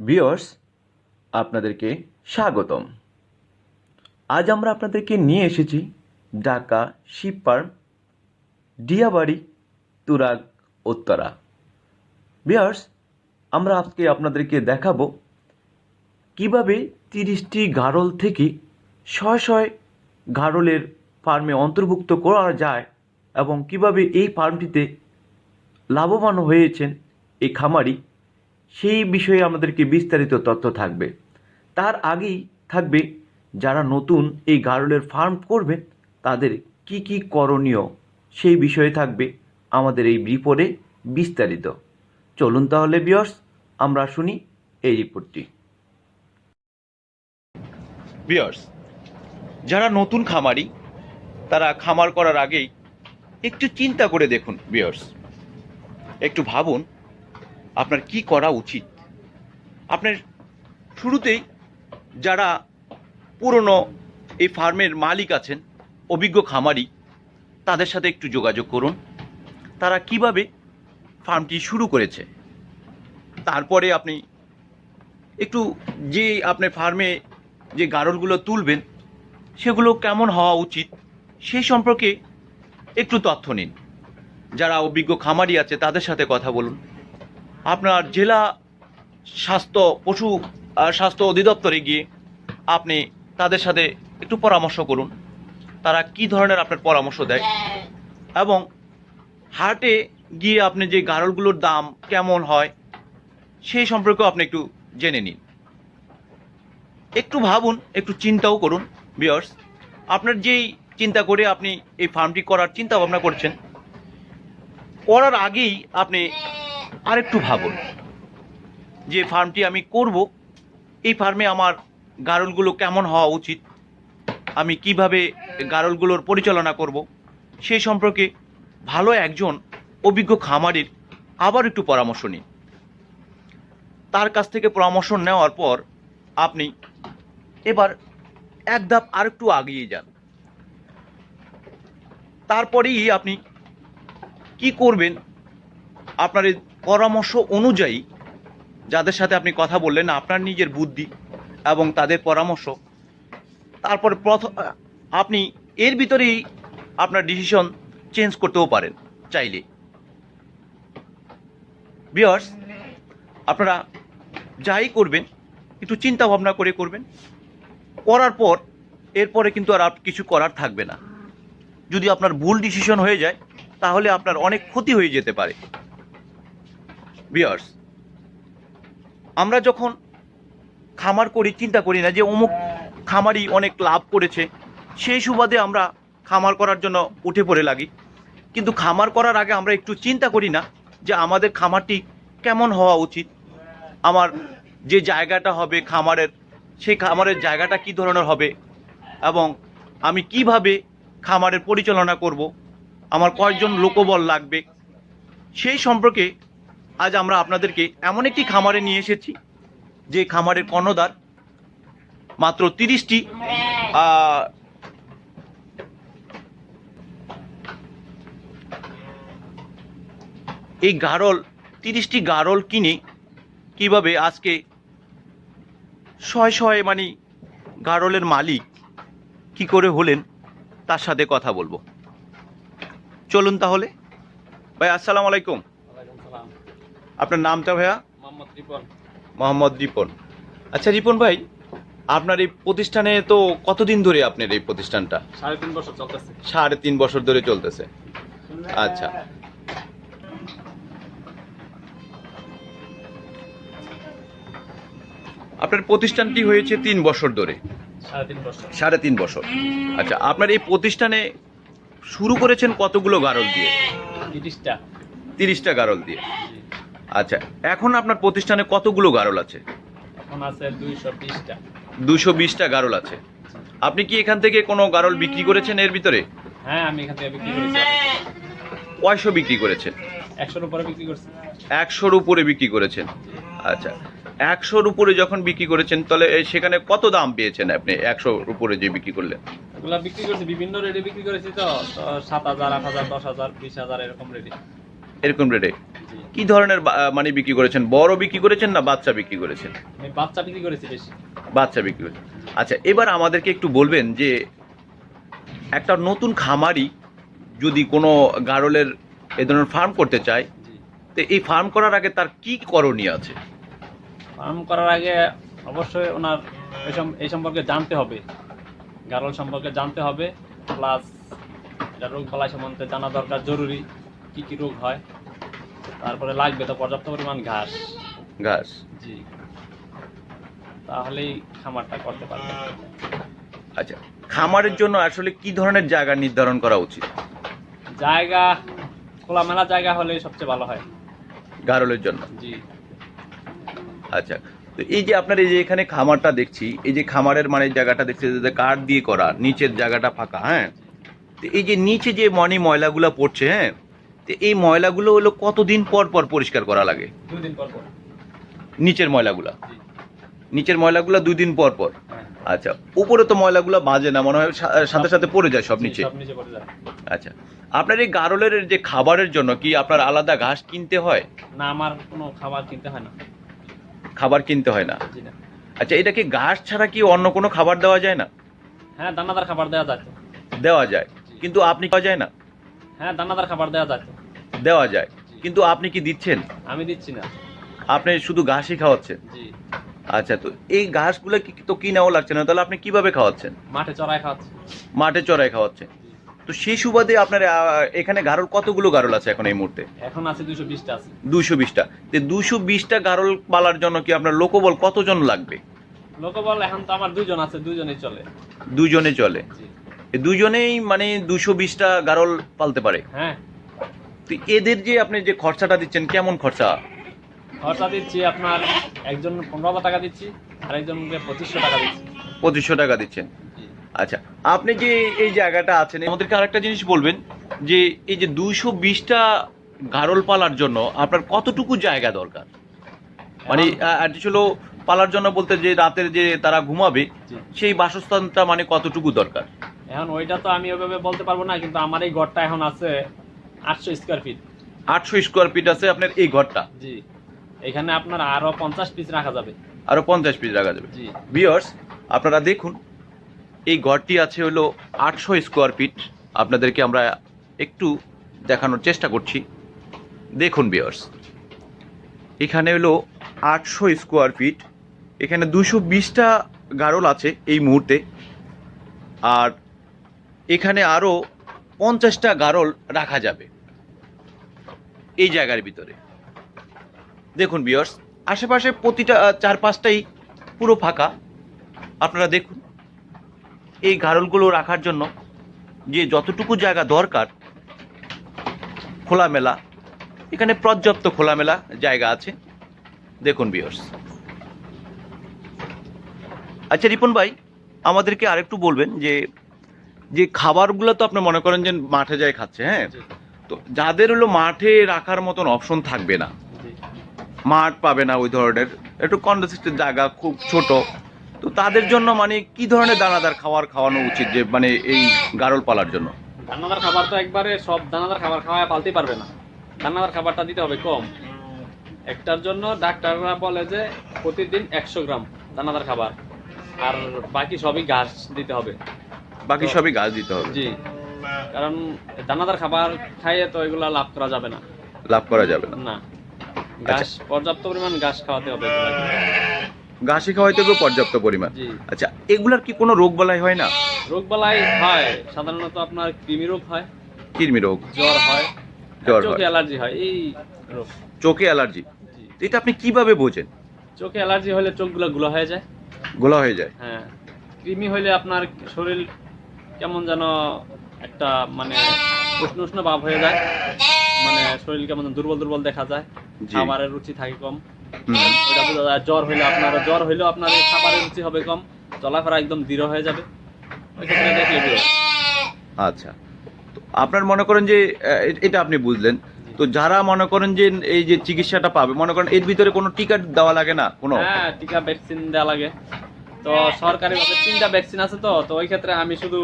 Viewers আপনাদেরকে স্বাগতম। আজ আমরা আপনাদেরকে নিয়ে এসেছি Dhaka sheep farm Diabari Turag, Uttara. Viewers আমরা আজকে আপনাদেরকে দেখাবো কীভাবে তিরিশটি গারল থেকে শয় শয় গারলের ফার্মে অন্তর্ভুক্ত করা যায় এবং কীভাবে এই ফার্মটিতে লাভবান হয়েছেন এই খামারি সেই বিষয়ে আমাদেরকে বিস্তারিত তথ্য থাকবে। তার আগেই থাকবে, যারা নতুন এই গারলের ফার্ম করবেন, তাদের কি কি করণীয় সেই বিষয়ে থাকবে আমাদের এই রিপোর্টে বিস্তারিত। চলুন তাহলে বিয়র্স আমরা শুনি এই রিপোর্টটি। বিয়র্স যারা নতুন খামারি, তারা খামার করার আগেই একটু চিন্তা করে দেখুন বিয়র্স একটু ভাবুন আপনার কি করা উচিত? আপনার শুরুতেই যারা পুরনো এই ফার্মের মালিক আছেন, অভিজ্ঞ খামারি, তাদের সাথে একটু যোগাযোগ করুন। তারা কীভাবে ফার্মটি শুরু করেছে? তারপরে আপনি একটু যে আপনার ফার্মে যে গারলগুলো তুলবেন, সেগুলো কেমন হওয়া উচিত সেই সম্পর্কে একটু তথ্য নিন। যারা অভিজ্ঞ খামারি আছে, তাদের সাথে কথা বলুন। আপনার জেলা স্বাস্থ্য পশু স্বাস্থ্য অধিদপ্তরে গিয়ে আপনি তাদের সাথে একটু পরামর্শ করুন। তারা কি ধরনের আপনার পরামর্শ দেয়? এবং হাটে গিয়ে আপনি যে গারলগুলোর দাম কেমন হয়, সেই সম্পর্কেও আপনি একটু জেনে নিন। একটু ভাবুন, একটু চিন্তাও করুন বিয়ার্স আপনার যেই চিন্তা করে আপনি এই ফার্মটি করার চিন্তা ভাবনা করছেন, করার আগেই আপনি আরেকটু ভাবুন। যে ফার্মটি আমি করব, এই ফার্মে আমার গারলগুলো কেমন হওয়া উচিত? আমি কীভাবে গারলগুলোর পরিচালনা করব? সেই সম্পর্কে ভালো একজন অভিজ্ঞ খামারির আবার একটু পরামর্শ নিন। তার কাছ থেকে পরামর্শ নেওয়ার পর আপনি এবার এক ধাপ আরেকটু আগিয়ে যান। তারপরেই আপনি কি করবেন, আপনার পরামর্শ অনুযায়ী যাদের সাথে আপনি কথা বললেন, আপনার নিজের বুদ্ধি এবং তাদের পরামর্শ, তারপরে প্রথম আপনি এর ভিতরেই আপনার ডিসিশন চেঞ্জ করতেও পারেন চাইলে। বিয়ার্স আপনারা যাই করবেন, একটু চিন্তা ভাবনা করে করবেন। করার পর, এরপরে কিন্তু আর কিছু করার থাকবে না। যদি আপনার ভুল ডিসিশন হয়ে যায়, তাহলে আপনার অনেক ক্ষতি হয়ে যেতে পারে। বিয়ার্স আমরা যখন খামার করি, চিন্তা করি না যে অমুক খামারি অনেক লাভ করেছে, সেই সুবাদে আমরা খামার করার জন্য উঠে পড়ে লাগি। কিন্তু খামার করার আগে আমরা একটু চিন্তা করি না যে আমাদের খামারটি কেমন হওয়া উচিত। আমার যে জায়গাটা হবে খামারের, সেই খামারের জায়গাটা কি ধরনের হবে এবং আমি কীভাবে খামারের পরিচালনা করব, আমার কয়েকজন লোকবল লাগবে, সেই সম্পর্কে আজ আমরা আপনাদেরকে এমন একটি খামারে নিয়ে এসেছি, যে খামারের কর্ণদার মাত্র তিরিশটি এই গারল, তিরিশটি গারল কিনে কীভাবে আজকে শয় শয় মানে গারলের মালিক কি করে হলেন, তার সাথে কথা বলব। চলুন তাহলে। ভাই, আসসালামু আলাইকুম। আপনার নামটা ভাইয়া? মোহাম্মদ রিপন। মোহাম্মদ রিপন। আচ্ছা রিপন ভাই আপনার এই প্রতিষ্ঠানে তো কতদিন ধরে আপনার এই প্রতিষ্ঠানটা? সাড়ে তিন বছর চলতেছে। সাড়ে তিন বছর ধরে চলতেছে। আচ্ছা। আপনার প্রতিষ্ঠানটি হয়েছে তিন বছর ধরে? সাড়ে তিন বছর। সাড়ে তিন বছর। আচ্ছা আপনার এই প্রতিষ্ঠানে শুরু করেছেন কতগুলো গারল দিয়ে? তিরিশটা। তিরিশটা গারল দিয়ে। আচ্ছা এখন আপনার প্রতিষ্ঠানে কতগুলো গারল আছে? এখন আছে দুইশো বিশটা। দুশো বিশটা গারল আছে। আপনি কি এখান থেকে কোনো গারল বিক্রি করেছেন এর ভিতরে? হ্যাঁ আমি এখান থেকে বিক্রি করেছি। কয়শো বিক্রি করেছেন? একশোর উপরে বিক্রি করছি। একশোর উপরে বিক্রি করেছেন। আচ্ছা একশোর উপরে যখন বিক্রি করেছেন তাহলে সেখানে কত দাম পেয়েছেন আপনি একশোর উপরে যে বিক্রি করলেন? এগুলা বিক্রি করছি বিভিন্ন রেটে বিক্রি করেছি তো। সাত হাজার আট হাজার দশ হাজার বিশ হাজার এরকম রেটে এরকম রেটে কি ধরনের মানে বিক্রি করেছেন? বড় বিক্রি করেছেন না বাচ্চা বিক্রি করেছেন? বাচ্চা বিক্রি করেছি বেশি। বাচ্চা বিক্রি করেছেন। আচ্ছা এবার আমাদেরকে একটু বলবেন যে একটা নতুন খামারি যদি কোনো গারলের এ ধরনের ফার্ম করতে চায় তো এই ফার্ম করার আগে তার কি করণীয় আছে? ফার্ম করার আগে অবশ্যই ওনার এই সম্পর্কে জানতে হবে। গারল সম্পর্কে জানতে হবে প্লাস এটা রোগ বালাই সম্বন্ধে জানা দরকার জরুরি কি কি রোগ হয়। তারপরে লাগবে তো পর্যাপ্ত পরিমাণ ঘাস। ঘাস? জি। তাহলেই খামারটা করতে পারবে। আচ্ছা খামারের জন্য আসলে কি ধরনের জায়গা নির্ধারণ করা উচিত? জায়গা খোলামেলা জায়গা হলে সবচেয়ে ভালো হয়। গারলের জন্য? জি। আচ্ছা তো এই যে আপনার এই যে এখানে খামারটা দেখছি এই যে খামারের মানে জায়গাটা দেখছি যে কাঠ দিয়ে করা নিচের জায়গাটা ফাঁকা হ্যাঁ? তো এই যে নিচে যে মনি ময়লাগুলো পড়ছে হ্যাঁ? তো এই ময়লাগুলো হলো কতদিন পর পর পরিষ্কার করা লাগে? নিচের ময়লাগুলা? নিচের ময়লাগুলো দুই দিন পর পর? হ্যাঁ। আচ্ছা উপরে তো ময়লাগুলো বাজে না মনে হয় সাথে সাথে পড়ে যায় সব নিচে? আচ্ছা আপনার এই গারলের যে খাবারের জন্য কি আপনার আলাদা ঘাস কিনতে হয়? না আমার কোনো খাবার কিনতে হয় না। খাবার কিনতে হয় না? আচ্ছা এটা কি ঘাস ছাড়া কি অন্য কোনো খাবার দেওয়া যায় না? হ্যাঁ দানাদার খাবার দেওয়া যায় দেওয়া যায়। কিন্তু আপনি পাওয়া যায় না? হ্যাঁ দানাদার খাবার দেওয়া যায় দেওয়া যায়। কিন্তু আপনি কি দিচ্ছেন? আমি দিচ্ছি না। আপনি শুধু ঘাসই খাওয়াচ্ছেন? জি। আচ্ছা তো এই ঘাসগুলো কি তো কিনাও লাগছে না তাহলে আপনি কীভাবে খাওয়াচ্ছেন? মাঠে চড়াই খাওয়াচ্ছি। মাঠে চড়াই খাওয়াচ্ছেন। তো সেই সুবাদে আপনার এখানে গারল কতগুলো গারল আছে এখন এই মুহূর্তে? এখন আছে দুশো বিশটা আছে। দুশো বিশটা। তো দুশো বিশটা গারল পালার জন্য কি আপনার লোকবল কতজন লাগবে? লোকবল এখন তো আমার দুজন আছে দুজনেই চলে। দুজনে চলে। দুজনেই মানে দুশো বিশটা গারল পালতে পারে। হ্যাঁ। তো এদের যে আপনি যে খরচাটা দিচ্ছেন কেমন খরচা? খরচা দিচ্ছি আপনার একজন পনেরো হাজার টাকা দিচ্ছি আর একজনকে পঁচিশশো টাকা দিচ্ছি। পঁচিশশো টাকা দিচ্ছেন। আচ্ছা আপনি যে এই জায়গাটা আছেন আমাদেরকে আরেকটা জিনিস বলবেন যে এই যে দুশো বিশটা গারল পালার জন্য আপনার কতটুকু জায়গা দরকার? মানে ছিল পালার জন্য বলতে যে রাতের যে তারা ঘুমাবে সেই বাসস্থানটা মানে কতটুকু দরকার? এখন ওইটা তো আমি ওইভাবে বলতে পারব না কিন্তু আমার এই ঘরটা এখন আছে আটশো স্কোয়ার ফিট আটশো স্কোয়ার ফিট আছে আপনার এই ঘরটা? জি। এখানে আপনার আরও পঞ্চাশ পিস রাখা যাবে। আরও পঞ্চাশ পিস রাখা যাবে। জি। বিয়ার্স আপনারা দেখুন এই ঘরটি আছে হলো আটশো স্কোয়ার ফিট আপনাদেরকে আমরা একটু দেখানোর চেষ্টা করছি। দেখুন বিয়ার্স এখানে হলো আটশো স্কোয়ার ফিট এখানে দুশো বিশটা গারল আছে এই মুহূর্তে। আর এখানে আরও পঞ্চাশটা গারল রাখা যাবে। এই জায়গার ভিতরে। দেখুন বিয়ার্স আশেপাশে প্রতিটা চার পাঁচটাই পুরো ফাঁকা। আপনারা দেখুন, এই গারলগুলো রাখার জন্য যে যতটুকু জায়গা দরকার, খোলামেলা, এখানে পর্যাপ্ত খোলামেলা জায়গা আছে। দেখুন বিয়ার্স আচ্ছা রিপন ভাই, আমাদেরকে আরেকটু বলবেন যে যে খাবারগুলো তো আপনি মনে করেন যে মাঠে যায় খাচ্ছে হ্যাঁ? তো যাদের হলো মাঠে রাখার মতন অপশন থাকবে না। মাঠ পাবে না ওই ধরনের। একটু কনজেস্টেড জায়গা খুব ছোট। তো তাদের জন্য মানে কি ধরনের দানাদার খাবার খাওয়ানো উচিত যে মানে এই গারল পালার জন্য? দানাদার খাবার তো একবারে সব দানাদার খাবার খাওয়া পালতে পারবে না। দানাদার খাবারটা দিতে হবে কম। একটার জন্য ডাক্তাররা বলে যে প্রতিদিন একশো গ্রাম দানাদার খাবার। আর বাকি সবই ঘাস দিতে হবে। বাকি সবই গাছ দিতে হবে। জি। কারণ দানাদার খাবার খাইয়ে তো এগুলা লাভ করা যাবে না। লাভ করা যাবে না। না। ঘাস পর্যাপ্ত পরিমাণ ঘাস খাওয়াতে হবে এগুলাকে। ঘাসি খাওয়াইতে হবে পর্যাপ্ত পরিমাণ। জি। আচ্ছা এগুলার কি কোনো রোগ বালাই হয় না? রোগ বালাই হয়। সাধারণত আপনার কৃমি রোগ হয়। কৃমি রোগ। জ্বর হয়। জ্বর চোখে অ্যালার্জি হয়। এই রোগ। চোখে অ্যালার্জি। এটা আপনি কীভাবে বোঝেন? চোখে অ্যালার্জি হলে চোখগুলো গুলো হয়ে যায়। গোলা হয়ে যায়। হ্যাঁ। কৃমি হইলে আপনার শরীর কেমন যেন একটা মানে উষ্ণ উষ্ণ ভাব হয়ে যায়। মানে শরীর কেমন দুর্বল দুর্বল দেখা যায়। খাবারের রুচি থাকে কম। ওটা বোঝা যায় জ্বর হইলে আপনার জ্বর হইলেও আপনার খাবারের রুচি হবে কম। চলাফেরা একদম দৃঢ় হয়ে যাবে। ওই ক্ষেত্রে দেখলে আচ্ছা। আপনার মনে করেন যে এটা আপনি বুঝলেন। তো যারা মনে করেন যে এই যে চিকিৎসাটা পাবে মনে করেন এর ভিতরে কোনো টিকা দেওয়া লাগে না? কোনো? হ্যাঁ টিকা ভ্যাকসিন দেওয়া লাগে। তো সরকারি ভাবে তিনটা ভ্যাকসিন আছে তো তো ওই ক্ষেত্রে আমি শুধু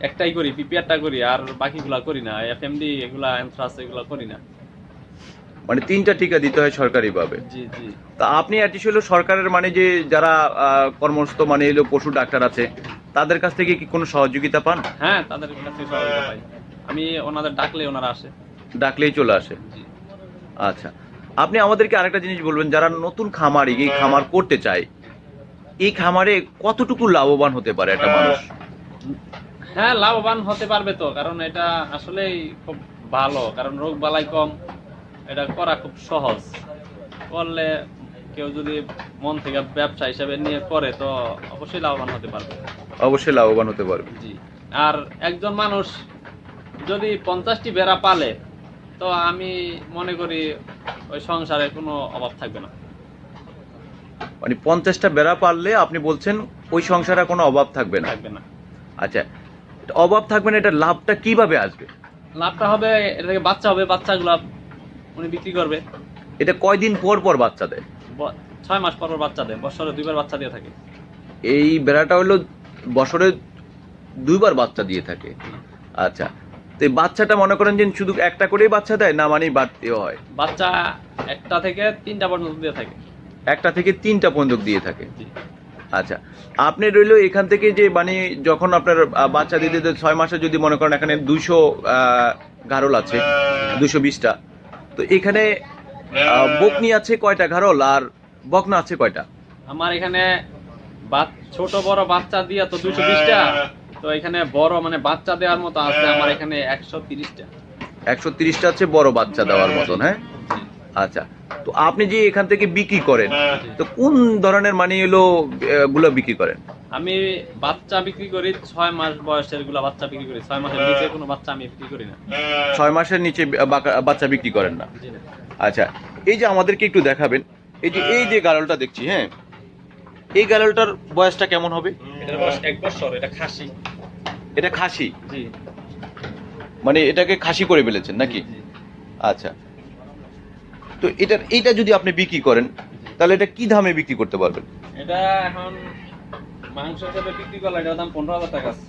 একটাই করি পিপিআরটা করি আর বাকিগুলা করি না এফএমডি এগুলা অ্যানথ্রাস এগুলা করি না। মানে তিনটা টিকা দিতে হয় সরকারিভাবে। জি জি। তা আপনি অ্যাটিস হলো সরকারের মানে যে যারা কর্মস্থ মানে এলো পশু ডাক্তার আছে তাদের কাছ থেকে কি কোনো সহযোগিতা পান? হ্যাঁ তাদের কাছে সহযোগিতা পাই। আমি ওনাদের ডাকলে ওনারা আসে। ডাকলেই চলে আসে? জি। আচ্ছা। আপনি আমাদেরকে আরেকটা জিনিস বলবেন যারা নতুন খামারি এই খামার করতে চায় এই খামারে কতটুকু লাভবান হতে পারে একটা মানুষ? হ্যাঁ লাভবান হতে পারবে তো কারণ এটা আসলেই খুব ভালো কারণ রোগ বালাই কম এটা করা খুব সহজ। করলে কেউ যদি মন থেকে ব্যবসা হিসাবে নিয়ে করে তো অবশ্যই লাভবান হতে পারবে। অবশ্যই লাভবান হতে পারবে। জি। আর একজন মানুষ যদি পঞ্চাশটি বেড়া পালে তো আমি মনে করি ওই সংসারে কোনো অভাব থাকবে না। মানে পঞ্চাশটা বেড়া পারলে আপনি বলছেন ওই সংসারে কোনো অভাব থাকবে না। থাকবে না। আচ্ছা অভাব থাকবে না এটা লাভটা কীভাবে আসবে? লাভটা হবে এটা থেকে বাচ্চা হবে বাচ্চাগুলো উনি বিক্রি করবে। এটা কয়দিন পর পর বাচ্চা দেয়? ছয় মাস পর পর বাচ্চা দেয় বছরে দুইবার বাচ্চা দিয়ে থাকে। এই বেড়াটা হলো বছরে দুইবার বাচ্চা দিয়ে থাকে। আচ্ছা তো এই বাচ্চাটা মনে করেন যে শুধু একটা করেই বাচ্চা দেয় না মানে বাড়তেও হয়? বাচ্চা একটা থেকে তিনটা পর্যন্ত দিয়ে থাকে। একটা থেকে তিনটা পর্যন্ত দিয়ে থাকে। আচ্ছা আপনি রইল এখান থেকে যে মানে যখন আপনার বাচ্চা দিতে ছয় মাসে যদি মনে করেন এখানে দুশো গারল আছে দুশো বিশটা তো এখানে বকনি আছে কয়টা গারল আর বকনা আছে কয়টা? আমার এখানে ছোট বড় বাচ্চা দিয়া তো দুশো বিশটা তো এখানে বড় মানে বাচ্চা দেওয়ার মতো আছে আমার এখানে একশো তিরিশটা। একশো তিরিশটা আছে বড় বাচ্চা দেওয়ার মতন হ্যাঁ? আচ্ছা তো আপনি যে এখান থেকে বিক্রি করেন তো কোন ধরনের মানে এলো আহ, গুলো বিক্রি করেন? আমি বাচ্চা বিক্রি করি ছয় মাস বয়সেরগুলা বাচ্চা বিক্রি করি। ছয় মাসের নিচে কোনো বাচ্চা আমি বিক্রি করি না। ছয় মাসের নিচে বাচ্চা বিক্রি করেন না? আচ্ছা এই যে আমাদেরকে একটু দেখাবেন এই যে এই যে গারলটা দেখছি হ্যাঁ এই গারলটার বয়সটা কেমন হবে? এটার বয়স এক বছর এটা খাসি। এটা খাসি? জি। মানে এটাকে খাসি করে ফেলেছেন নাকি? আচ্ছা তো এটার এইটা যদি আপনি বিক্রি করেন তাহলে এটা কি দামে বিক্রি করতে পারবেন? এটা এখন মাংস হিসেবে বিক্রি করলে এটার দাম পনেরো হাজার টাকা আছে।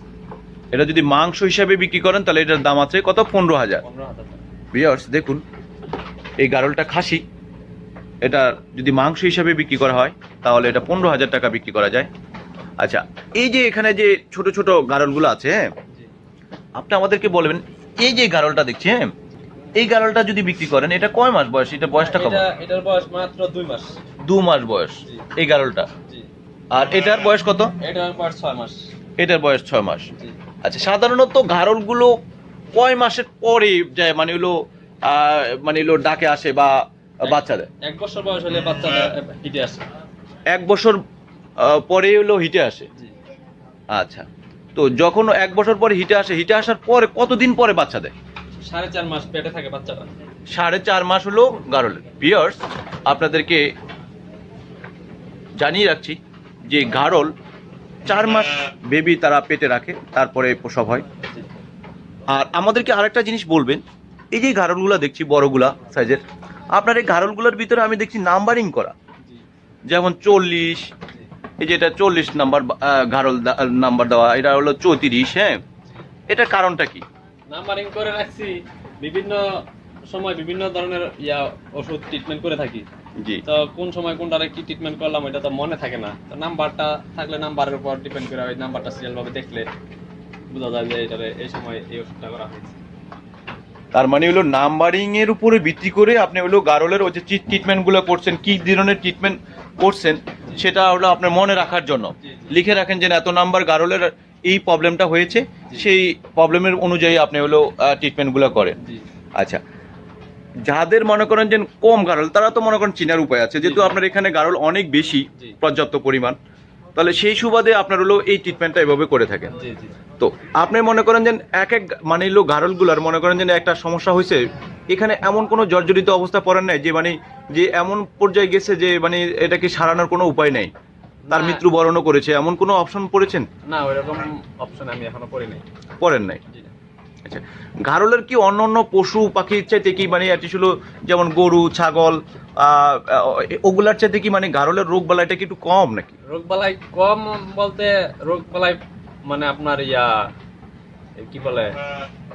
এটা যদি মাংস হিসাবে বিক্রি করেন তাহলে এটার দাম আছে কত? পনেরো হাজার। ভিউয়ার্স দেখুন এই গারলটা খাসি। এটা যদি মাংস হিসাবে বিক্রি করা হয় তাহলে এটা পনেরো হাজার টাকা বিক্রি করা যায়। আচ্ছা এই যে এখানে যে ছোট ছোট গারলগুলো আছে হ্যাঁ? আপনি আমাদেরকে বলবেন এই যে গারলটা দেখছি হ্যাঁ? এই গারলটা যদি বিক্রি করেন এটা কয় মাস বয়স? এটা বয়সটা কম এটা এটার বয়স মাত্র দুই মাস। দু মাস বয়স এই গারলটা? জি। আর এটার বয়স কত? এটার বয়স ছয় মাস। এটার বয়স ছয় মাস। জি। আচ্ছা সাধারণত গারলগুলো কয় মাসের পরে যায়? মানে হলো মানে হলো ডাকে আসে বা বাচ্চা দেয়? এক বছর বয়স হলে বাচ্চা হিটে আসে। এক বছর পরে হলো হিটে আসে? জি। আচ্ছা তো যখন এক বছর পরে হিটে আসে হিটে আসার পরে কতদিন পরে বাচ্চা দেয়? সাড়ে চার মাস পেটে থাকে বাচ্চাটা সাড়ে চার মাস হলো গারলের পিয়ার্স আপনাদেরকে জানিয়ে রাখছি যে গারল চার মাস বেবি তারা পেটে রাখে, তারপরে প্রসব হয়। আর আমাদেরকে আরেকটা জিনিস বলবেন, এই যে গারলগুলো দেখছি, বড়গুলা, সাইজের, আপনার এই গারলগুলোর ভিতরে আমি দেখছি নাম্বারিং করা। যেমন চল্লিশ, এই যে এটা চল্লিশ নাম্বার গারল নাম্বার দেওয়া, এটা হলো চৌত্রিশ হ্যাঁ। এটার কারণটা কি? নাম্বারিং করে রাখছি। বিভিন্ন সময় বিভিন্ন ধরনের ইয়া ওষুধ ট্রিটমেন্ট করে থাকি। জি। তো কোন সময় কোনটারে কি ট্রিটমেন্ট করলাম এটা তো মনে থাকে না। তো নাম্বারটা থাকলে নাম্বারের উপর ডিপেন্ড করে ওই নাম্বারটা সিরিয়াল ভাবে দেখলে বোঝা যায় যে এটারে এই সময় এই ওষুধটা করা হয়েছে। তার মানে হলো নাম্বারিং এর উপরে ভিত্তি করে আপনি হলো গারলের ওই যে ট্রিটমেন্টগুলো করছেন কি ধরনের ট্রিটমেন্ট করছেন সেটা হলো আপনার মনে রাখার জন্য। লিখে রাখেন যে এত নাম্বার গারলের এই প্রবলেমটা হয়েছে সেই প্রবলেমের অনুযায়ী আপনি হলো ট্রিটমেন্টগুলো করেন। আচ্ছা। যাদের মনে করেন যে কম গারল তারা তো মনে করেন চিনার উপায় আছে। যেহেতু আপনার এখানে গারল অনেক বেশি পর্যাপ্ত পরিমাণ তাহলে সেই সুবাদে আপনার হলো এই ট্রিটমেন্টটা এভাবে করে থাকেন। তো আপনি মনে করেন যে এক এক মানে হলো গারলগুলার মনে করেন যে একটা সমস্যা হয়েছে এখানে এমন কোনো জর্জরিত অবস্থা পড়েন নাই যে মানে যে এমন পর্যায়ে গেছে যে মানে এটাকে সারানোর কোনো উপায় নেই। তার। মৃত্যু বরণও করেছে। এমন কোনো অপশন পড়েছেন? না ওইরকম অপশন আমি এখনও করি নাই। পড়েন নাই? আচ্ছা গারলের কি অন্য অন্য পশু পাখির চাইতে কি মানে এটি ছিল যেমন গরু ছাগল ওগুলার চাইতে কি মানে গারলের রোগ বালাইটা কি একটু কম নাকি? রোগ বালাই কম বলতে রোগ বালাই মানে আপনার ইয়া কি বলে?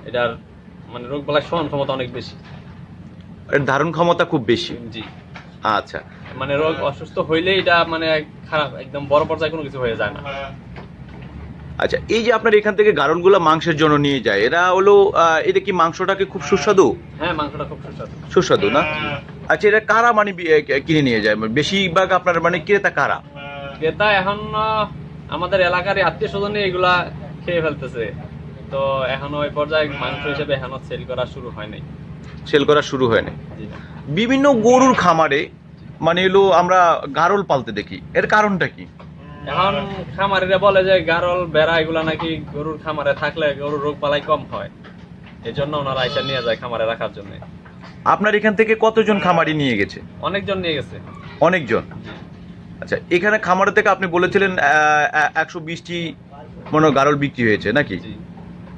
এটার মানে রোগ বালাই সহন ক্ষমতা অনেক বেশি। এর ধারণ ক্ষমতা খুব বেশি। জি। আচ্ছা। মানে রোগ অসুস্থ হইলেই এটা মানে খারাপ একদম বড় পর্যায়ে কোনো কিছু হয়ে যায় না। আচ্ছা এই যে আপনার এখান থেকে গারলগুলো মাংসের জন্য নিয়ে যায় এরা হলো এটা কি মাংসটাকে খুব সুস্বাদু? হ্যাঁ মাংসটা খুব সুস্বাদু। সুস্বাদু না? আচ্ছা এটা কারা মানে কিনে নিয়ে যায়? বেশিরভাগ আপনার মানে ক্রেতা কারা? ক্রেতা এখন আমাদের এলাকার আত্মীয় স্বজনে এগুলা খেয়ে ফেলতেছে। তো এখনও ওই পর্যায়ে মাংস হিসেবে এখনও সেল করা শুরু হয় নাই। সেল করা শুরু হয় না জি। না। বিভিন্ন গরুর খামারে মানে এলো আমরা গারল পালতে দেখি। এর কারণটা কি? এখন খামারিরা বলে যে গারল বেড়া এগুলা নাকি গরুর খামারে থাকলে গরুর রোগ বালাই কম হয়। এই জন্য ওনারা আইসা নিয়ে যায় খামারে রাখার জন্য। আপনার এখান থেকে কতজন খামারি নিয়ে গেছে? অনেকজন নিয়ে গেছে। অনেকজন? আচ্ছা এখানে খামার থেকে আপনি বলেছিলেন একশো বিশটি মনে গারল বিক্রি হয়েছে নাকি? জি।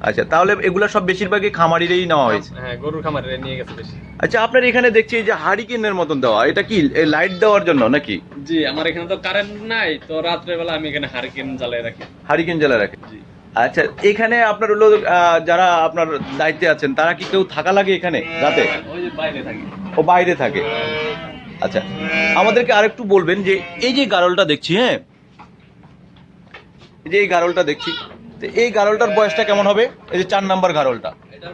আচ্ছা তাহলে এগুলা সব বেশিরভাগই খামারিরই নেওয়া হয়েছে। হ্যাঁ গরুর খামারিরা নিয়ে গেছে বেশি। আচ্ছা আপনার এখানে দেখছি এই যে হারিকেনের মতন দেওয়া এটা কি লাইট দেওয়ার জন্য নাকি? জি আমার এখানে তো কারেন্ট নাই তো রাত্রে বেলা আমি এখানে হারিকেন জ্বালিয়ে রাখি। হারিকেন জ্বালা রাখে জি। আচ্ছা এখানে আপনার হলো যারা আপনার দায়িত্বে আছেন তারা কি কেউ থাকা লাগে এখানে রাতে? ওই যে বাইরে থাকে। ও বাইরে থাকে। আচ্ছা আমাদেরকে আরেকটু বলবেন যে এই যে গারলটা দেখছি হ্যাঁ? এই যে এই গারলটা দেখছি তো এই গারলটার বয়সটা কেমন হবে? এই যে চার নাম্বার গারলটা।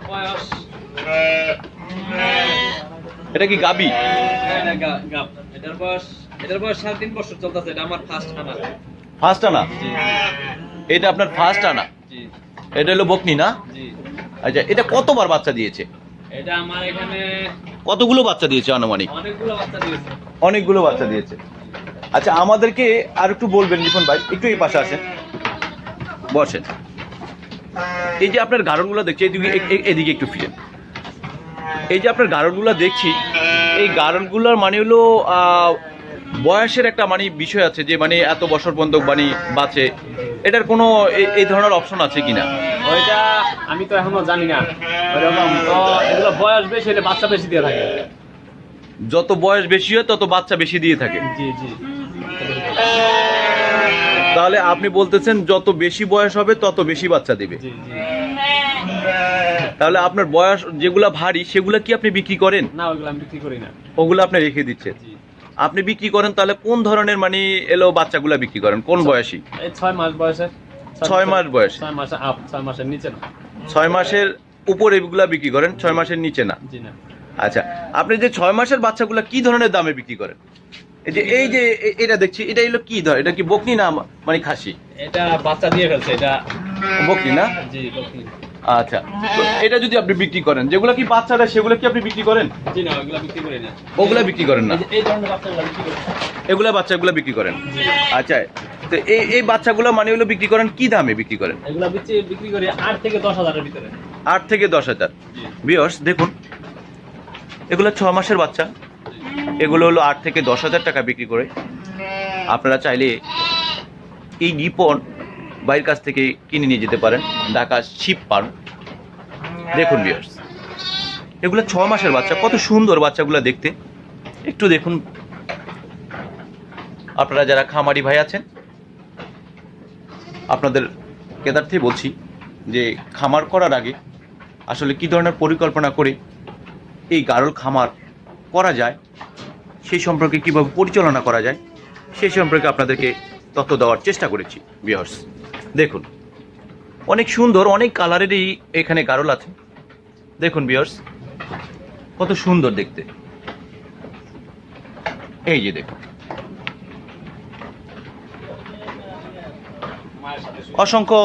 বয়স এটা কি গাবি। এটার বয়স এটার বয়স সাড়ে তিন বছর চলতেছে এটা আমার ফার্স্ট আনা। ফার্স্ট আনা? এটা আপনার ফার্স্ট আনা? এটা হলো বকনি না? আচ্ছা এটা কতবার বাচ্চা দিয়েছে? এটা আমার এখানে কতগুলো বাচ্চা দিয়েছে আনুমানিক? অনেকগুলো বাচ্চা দিয়েছে। অনেকগুলো বাচ্চা দিয়েছে। আচ্ছা আমাদেরকে আর একটু বলবেন লিখন ভাই একটু এই পাশে আসেন। বসেন। এই যে আপনার গারণগুলো দেখছি এদিকে এদিকে একটু ফিরেন। এই যে আপনার গারণগুলো দেখছি এই গারণগুলোর মানে হলো বয়সের একটা মানে বিষয় আছে যে মানে এত বছর পর্যন্ত মানে বাঁচে। এটার কোনো এই- এই ধরনের অপশন আছে কিনা? ওইটা আমি তো এখনও জানি না। ওইরকম তো এগুলো বয়স বেশি হলে বাচ্চা বেশি দিয়ে থাকে। যত বয়স বেশি হয় তত বাচ্চা বেশি দিয়ে থাকে। জি জি। তাহলে আপনি বলতেছেন যত বেশি বয়স হবে তত বেশি বাচ্চা দিবে। তাহলে আপনার বয়স যেগুলা ভারী সেগুলা কি আপনি বিক্রি করেন? না ওইগুলো আমি বিক্রি করি না। ওগুলো আপনি রেখে দিচ্ছেন। আপনি বিক্রি করেন তাহলে কোন ধরনের মানে এলো বাচ্চাগুলা বিক্রি করেন? কোন বয়সী? এই ছয় মাস বয়সে। ছয় মাস বয়স। ছয় মাসে আপ ছয় মাসের নিচে না। ছয় মাসের উপরে এগুলা বিক্রি করেন ছয় মাসের নিচে না। জি না। আচ্ছা আপনি যে ছয় মাসের বাচ্চাগুলা কি ধরনের দামে বিক্রি করেন? এই যে এই যে এটা দেখছি এটা এলো কি ধর? এটা কি বকনি না মানে খাসি? এটা বাচ্চা দিয়ে ফেলছে এটা বকনি না? জি বকনি। আচ্ছা এটা যদি আপনি বিক্রি করেন যেগুলো কি বাচ্চারা সেগুলো কি আপনি বিক্রি করেন? জি না ওইগুলো বিক্রি করি না। ওগুলা বিক্রি করেন না? এই ধরনের বাচ্চাগুলো বিক্রি করি। এগুলা বাচ্চাগুলো বিক্রি করেন? আচ্ছা তো এই এই বাচ্চাগুলো মানে হলো বিক্রি করেন কি দামে বিক্রি করেন? এগুলো বিক্রি করি আট থেকে দশ হাজারের ভিতরে। আট থেকে দশ হাজার। জি। বিয়র্স দেখুন এগুলো ছ মাসের বাচ্চা। এগুলো হলো আট থেকে দশ হাজার টাকা বিক্রি করে। আপনারা চাইলে এই রিপন বাইরের কাছ থেকে কিনে নিয়ে যেতে পারেন। ঢাকা শিপ পান দেখুন বিয়ার্স এগুলো ছ মাসের বাচ্চা, কত সুন্দর বাচ্চাগুলো দেখতে। একটু দেখুন। আপনারা যারা খামারি ভাই আছেন, আপনাদের কেদার্থে বলছি যে খামার করার আগে আসলে কি ধরনের পরিকল্পনা করে এই গারল খামার করা যায় সেই সম্পর্কে কীভাবে পরিচালনা করা যায় সেই সম্পর্কে আপনাদেরকে তথ্য দেওয়ার চেষ্টা করেছি বিহার্স দেখুন, অনেক সুন্দর, অনেক কালারেরই এখানে গারল আছে। দেখুন বিয়ার্স কত সুন্দর দেখতে। এই যে দেখুন। অসংখ্য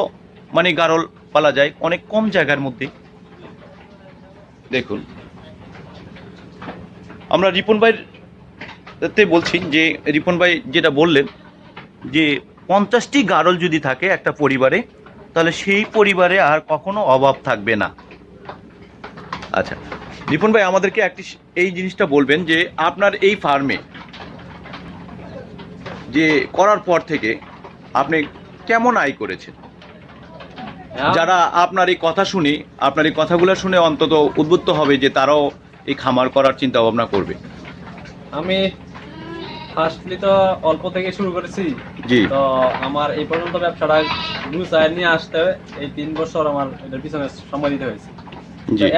মানে গারল পালা যায় অনেক কম জায়গার মধ্যে। দেখুন, আমরা রিপন ভাইয়ের তে বলছি যে রিপন ভাই যেটা বললেন যে পঞ্চাশটি গারল যদি থাকে একটা পরিবারে তাহলে সেই পরিবারে আর কখনো অভাব থাকবে না। আচ্ছা রিপন ভাই আমাদেরকে একটি এই জিনিসটা বলবেন যে আপনার এই ফার্মে যে করার পর থেকে আপনি কেমন আয় করেছেন? হ্যাঁ, যারা আপনার এই কথা শুনে আপনার এই কথাগুলো শুনে অন্তত উদ্বুদ্ধ হবে যে তারাও এই খামার করার চিন্তা ভাবনা করবে। আমি ফার্স্টলি তো অল্প থেকে শুরু করেছি। জি। তো আমার এই পর্যন্ত ব্যবসাটা গুছায় নিয়ে আসতে এই তিন বছর আমার এটার পিছনে সময় দিতে হয়েছে।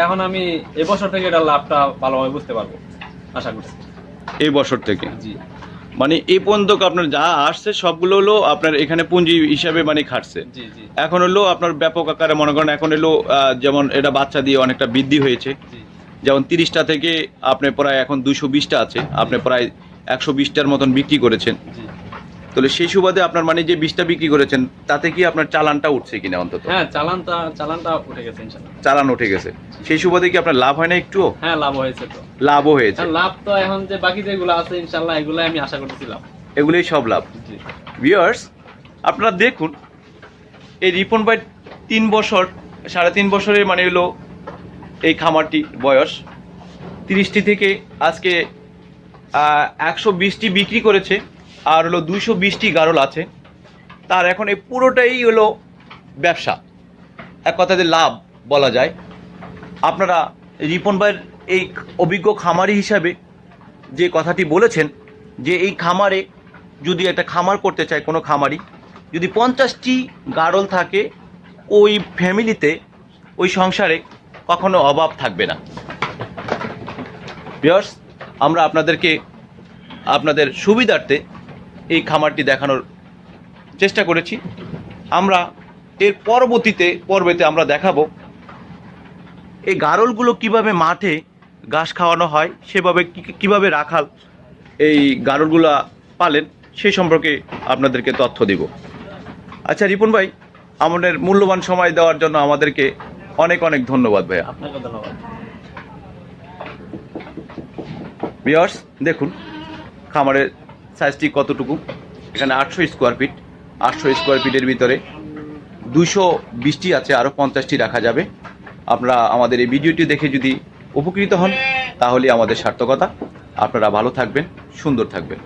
এখন আমি এবছর থেকে এটা লাভটা ভালোভাবে বুঝতে পারব আশা করছি। এই বছর থেকে? জি। মানে এই পর্যন্ত আপনার যা আসছে সবগুলো হলো আপনার এখানে পুঁজি হিসাবে মানে খাটছে? এখন হলো আপনার ব্যাপক আকারে মনে করেন এখন হলো যেমন এটা বাচ্চা দিয়ে অনেকটা বৃদ্ধি হয়েছে। যেমন তিরিশটা থেকে আপনি প্রায় এখন দুশো বিশটা আছে। আপনি প্রায় একশো বিশটার মতন বিক্রি করেছেন। জি। তাহলে সেই সুবাদে আপনার মানে যে বিশটা বিক্রি করেছেন তাতে কি আপনার চালানটা উঠছে কিনা অন্তত? হ্যাঁ চালানটা চালানটা উঠে গেছে ইনশাল্লাহ চালান উঠে গেছে। সেই সুবাদে কি আপনার লাভ হয় না একটুও? হ্যাঁ লাভ হয়েছে তো। লাভও হয়েছে। হ্যাঁ, লাভ তো এখন যে বাকি যেগুলো আছে ইনশাল্লাহ এগুলো আমি আশা করতেছিলাম এগুলোই সব লাভ। জি। ভিউয়ার্স আপনারা দেখুন এই রিপন ভাই তিন বছর সাড়ে তিন বছরের মানে হলো এই খামারটি বয়স তিরিশটি থেকে আজকে একশো বিশটি বিক্রি করেছে, আর হলো দুইশো বিশটি গারল আছে। তার এখন এই পুরোটাই হলো ব্যবসা। এক কথাতে লাভ বলা যায়। আপনারা রিপন ভাইয়ের এই অভিজ্ঞ খামারি হিসাবে যে কথাটি বলেছেন, যে এই খামারে যদি একটা খামার করতে চায় কোনো খামারি, যদি পঞ্চাশটি গাড়ল থাকে, ওই ফ্যামিলিতে, ওই সংসারে কখনো অভাব থাকবে না। বিয়ার্স আমরা আপনাদেরকে আপনাদের সুবিধার্থে এই খামারটি দেখানোর চেষ্টা করেছি। আমরা এর পরবর্তীতে, পর্বেতে আমরা দেখাবো এই গারলগুলো কীভাবে মাঠে ঘাস খাওয়ানো হয়, সেভাবে কীভাবে রাখাল এই গারলগুলা পালেন সেই সম্পর্কে আপনাদেরকে তথ্য দিব। আচ্ছা রিপন ভাই, আমাদের মূল্যবান সময় দেওয়ার জন্য আমাদেরকে অনেক অনেক ধন্যবাদ ভাইয়া। আপনাকে ধন্যবাদ। বিয়ার্স দেখুন, খামারের সাইজটি কতটুকু? এখানে আটশো স্কোয়ার ফিট আটশো স্কোয়ার ফিটের ভিতরে দুশো বিশটি আছে আরও পঞ্চাশটি রাখা যাবে। আপনারা আমাদের এই ভিডিওটি দেখে যদি উপকৃত হন, তাহলে আমাদের সার্থকতা। আপনারা ভালো থাকবেন, সুন্দর থাকবেন।